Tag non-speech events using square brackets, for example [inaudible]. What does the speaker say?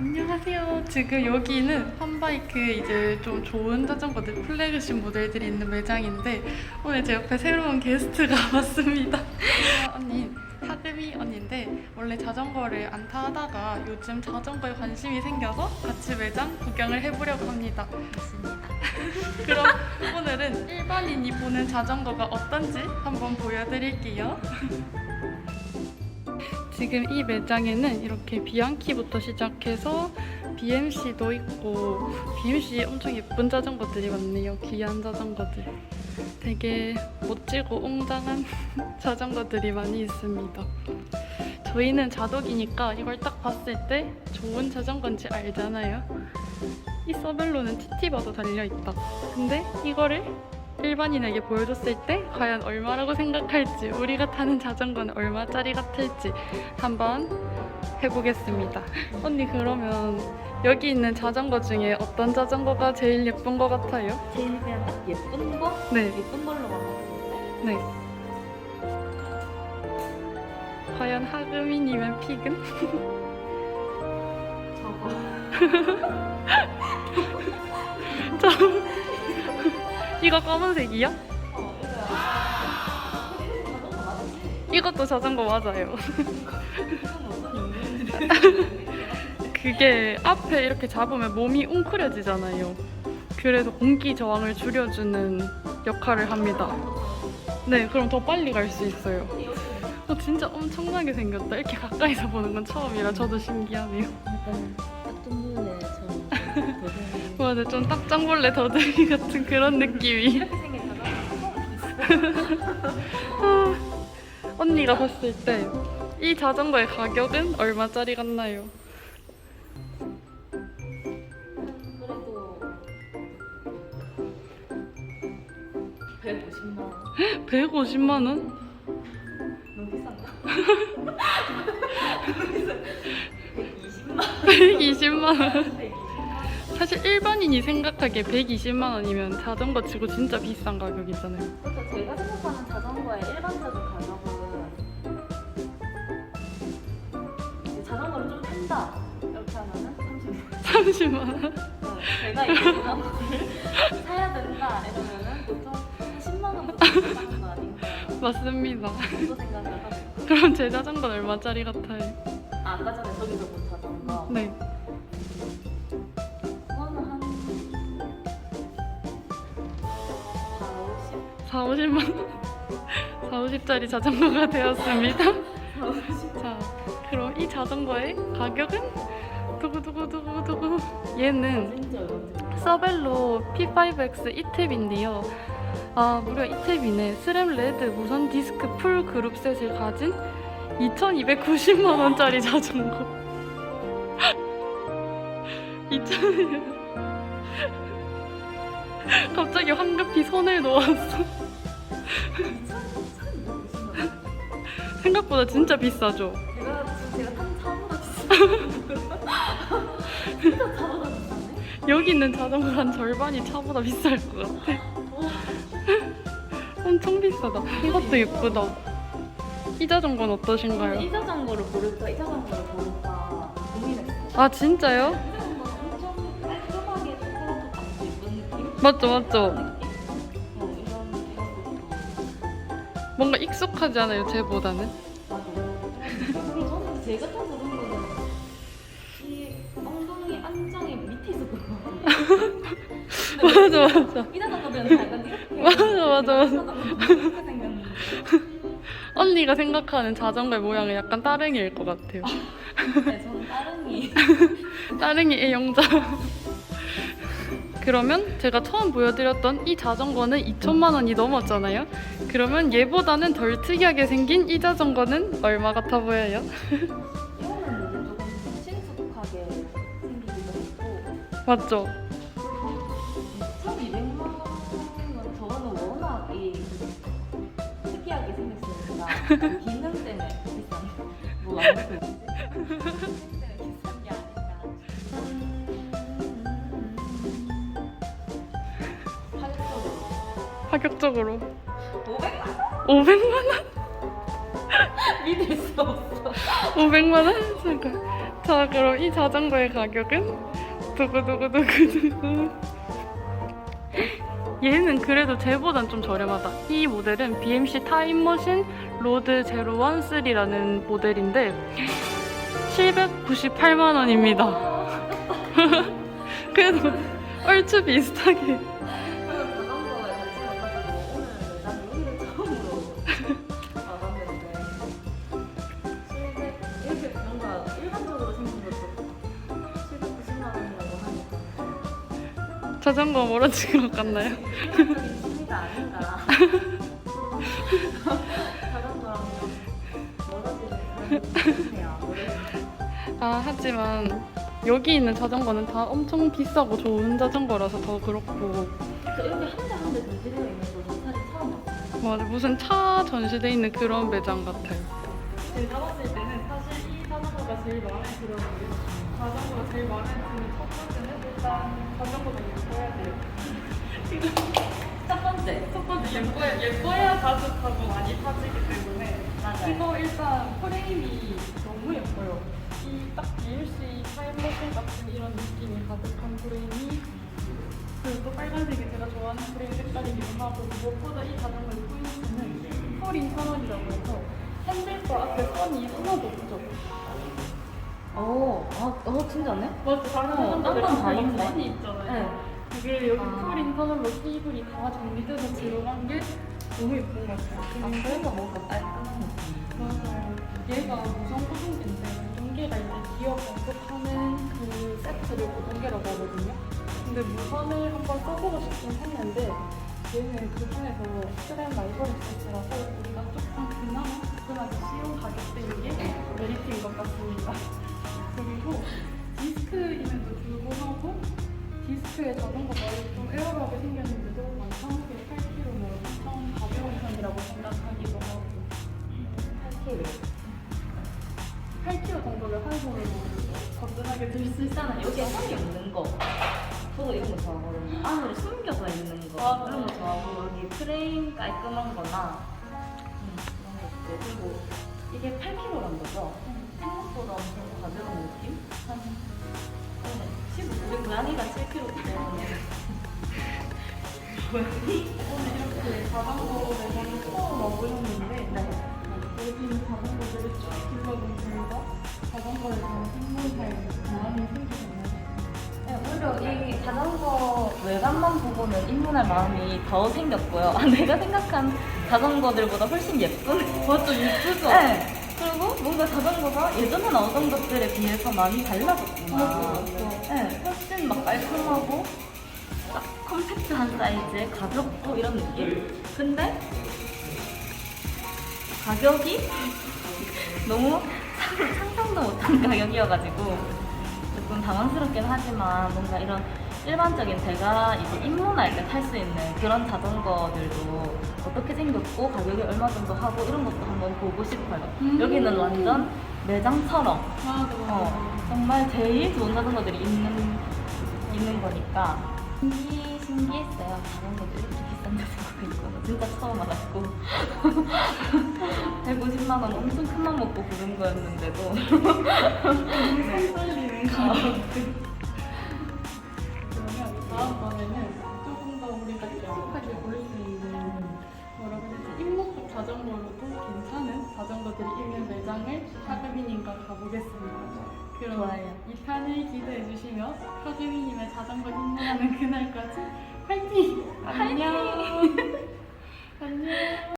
안녕하세요. 지금 여기는 펀바이크 이제 좀 좋은 자전거들 플래그십 모델들이 있는 매장인데 오늘 제 옆에 새로운 게스트가 [laughs] 왔습니다. 언니 하금이 언니인데 원래 자전거를 안 타다가 요즘 자전거에 관심이 생겨서 같이 매장 구경을 해보려고 합니다. 맞습니다. [laughs] 그럼 오늘은 일반인이 보는 자전거가 어떤지 한번 보여드릴게요. 지금 이 매장에는 이렇게 비앙키부터 시작해서 BMC도 있고 BMC 엄청 예쁜 자전거들이 많네요. 귀한 자전거들. 되게 멋지고 웅장한 [laughs] 자전거들이 많이 있습니다. 저희는 자덕이니까 이걸 딱 봤을 때 좋은 자전거인지 알잖아요. 이 서벨로는 TT바도 달려있다. 근데 이거를 일반인에게 보여줬을 때 과연 얼마라고 생각할지 우리가 타는 자전거는 얼마짜리 같을지 한번 해보겠습니다. [laughs] 언니 그러면 여기 있는 자전거 중에 어떤 자전거가 제일 예쁜 것 같아요? 제일 그냥 딱 예쁜 거? 네, 예쁜 걸로 만났는데 네. 과연 하금이님의 픽은? 저거. [laughs] 이거 검은색이야? 이것도 자전거 맞아요. [laughs] 그게 앞에 이렇게 잡으면 몸이 웅크려지잖아요. 그래서 공기 저항을 줄여주는 역할을 합니다. 네, 그럼 더 빨리 갈 수 있어요. 어, 진짜 엄청나게 생겼다. 이렇게 가까이서 보는 건 처음이라 저도 신기하네요. 약간 딱동물레처럼 되게 [laughs] 맞아, 좀 딱정벌레 더듬이 같은 그런 느낌이. 아, 언니가 봤을 때 이 자전거의 가격은 얼마짜리 같나요? 그래도 150만 원. 150만 원? 너무 비싼가? 120만 120만 원. 원. 120만 원. 사실 일반인이 생각하기에 120만 원이면 자전거 치고 진짜 비싼 가격이잖아요. 그렇죠. 제가 생각하는 자전거의 일반적인 가격은 자전거를 좀 탄다 이렇게 하면은 30만 원. 30만 원. 어, 제가 이 자전거를 [laughs] 사야 된다 이러면은 보통 한 10만 원부터 시작하는 거 아닌가 맞습니다. 생각을 그럼 제 자전거는 얼마짜리 같아요? 아, 아까 전에 저기서 본 자전거 네. 4, 50? 4, 50만 원. [laughs] 4, 50짜리 자전거가 되었습니다. 4, 50? 자, 그럼 이 자전거의 가격은 두구두구두구두구 얘는 서벨로 P5X 2탭인데요. 아, 무려 2탭이네. 스램 레드 무선 디스크 풀 그룹 셋을 가진 2,290만 원짜리 자전거. [laughs] 2,000 [laughs] 갑자기 황급히 손을 놓았어. 생각보다 진짜 비싸죠? 제가 지금 제가 탄 차보다 비싸 진짜 차보다 비싸네 여기 있는 자전거 한 절반이 차보다 비쌀 것 같아. 엄청 비싸다. 이것도 예쁘다. 이 자전거는 어떠신가요? 이 자전거를 고를까 이 자전거를 고를까 고민했어요 아 진짜요? 이 자전거는 엄청 깔끔하게 딱 예쁜 느낌? 맞죠 맞죠. 뭔가 익숙하지 않아요 쟤보다는. 저는 제가 탄 자전거는 이 엉덩이 안장이 밑에 있었던 것 같아요 맞아 맞아. 이 자전거들은 약간 이렇게 맞아, 맞아, 맞아. 이렇게 생겼는데 [laughs] 언니가 생각하는 자전거의 모양은 약간 따릉이일 것 같아요. 네, 저는 따릉이 [laughs] 따릉이 애용자. [laughs] 그러면 제가 처음 보여드렸던 이 자전거는 2천만 원이 넘었잖아요. 그러면 얘보다는 덜 특이하게 생긴 이 자전거는 얼마 같아 보여요? 이거는 이제 조금 신숙하게 생기기도 했고 맞죠? 1,200만 원은 저거는 워낙 이 특이하게 생겼으니까 [laughs] 파격적으로 파격적으로 500만 500만 원? 믿을 수 없어 500만 원? 잠깐. 자, 그럼 이 자전거의 가격은 두구두구두구두구. 얘는 그래도 쟤보단 좀 저렴하다. 이 모델은 BMC 타임머신 로드 013라는 모델인데 798만 원입니다. [laughs] 그래도 얼추 비슷하게. 자전거 멀어지는 것 같나요? 취미가 아닌가 아, 하지만 여기 있는 자전거는 다 엄청 비싸고 좋은 자전거라서 더 그렇고 봤어요 맞아 무슨 차 전시돼 있는 그런 매장 같아요. 제가 봤을 때는 사실 이 자전거가 제일 마음에 들었는데 자전거가 제일 마음에 드는 첫 번째는 일단 자전거가 예뻐야 돼요. [laughs] 첫 번째 첫 번째 예뻐야 예뻐야 가죽하고 많이 타지기 때문에 맞아요 이거 일단 프레임이 너무 예뻐요. 이딱 BLC 타임머신 같은 이런 느낌이 가득한 프레임이 그리고 또 빨간색이 제가 좋아하는 프레임 색깔이기도 하고 무엇보다 이 자전거의 포인트는 펄 인터널이라고 해서 핸들과 앞에 선이 하나도 없죠. 오, 아, 어, 진짜네? 맞죠? 다른 어, 자전거들 딴건 다 있네. 선이 있잖아요. 네. 이게 여기 아. 펄 인터널로 케이블이 다 정리돼서 들어간 게 너무 예쁜 것 같아요. 아, 그리고 그래서 뭔가 깔끔한 느낌. 맞아요. 얘가 무선 고정기인데 고정기가 이제 기어 공급하는 그 세트를 고정기라고 하거든요. 근데 무선을 한번 써보고 싶긴 했는데 얘는 그 중에서 스트랩 라이벌 세트라서 우리가 조금 그나마 접근하기 쉬운 가격대인 게 메리트인 것 같습니다. 그리고 디스크임에도 불구하고 디스크에 자전거가 좀 에어로하게 생겼는데도 완성하게 8kg는 엄청 가벼운 편이라고 생각하기도 하고 8kg. 8kg 정도를 한 손으로 거뜬하게 들 수 있잖아요. 여기에 선이 없는 거. 저도 이런 거 좋아하거든요. 안으로 숨겨져 있는 거. 맞아요. 그런 거 좋아하고, 여기 프레임 깔끔한 거나, 음, 그런 것도. 그리고 이게 8kg란 거죠? 생각보다 엄청 가벼운 느낌? 한, 네. 15, 우리 고양이가 7kg 때문에. [laughs] 고양이? 오늘 이렇게 자전거 매장에 처음 와보셨는데 네. 여기 있는 자전거들을 쭉 둘러본 결과 자전거에 대한 생물할 마음이 생기셨나요? 네, 오히려 이 자전거 외관만 보고는 입문할 마음이 더 생겼고요. 아, 내가 생각한 자전거들보다 훨씬 예쁜? 맞죠? 예쁘죠? 네. 뭔가 자전거가 예전에 나오던 것들에 비해서 많이 달라졌구나. 네, 훨씬 막 깔끔하고 딱 컴팩트한 사이즈에 가볍고 이런 느낌. 근데 가격이 [laughs] 너무 상- 상상도 못한 가격이어가지고 조금 당황스럽긴 하지만 뭔가 이런 일반적인 제가 이제 입문할 때 탈 수 있는 그런 자전거들도 어떻게 생겼고 가격이 얼마 정도 하고 이런 것도 한번 보고 싶어요. 음. 여기는 완전 매장처럼 맞아, 맞아. 어, 정말 제일 좋은 자전거들이 있는 있는 거니까 신기 신기했어요. 자전거도 이렇게 비싼 자전거가 있구나. 진짜 처음 알았고 [laughs] 150만 원 엄청 큰 맘 먹고 부른 거였는데도 손 떨리는 가 타는 자전거들이 있는 매장을 하그미님과 가보겠습니다. 그럼 좋아요. 이 편을 기대해 주시며 하그미님의 자전거 입문하는 그날까지 파이팅! 안녕! [laughs] 안녕!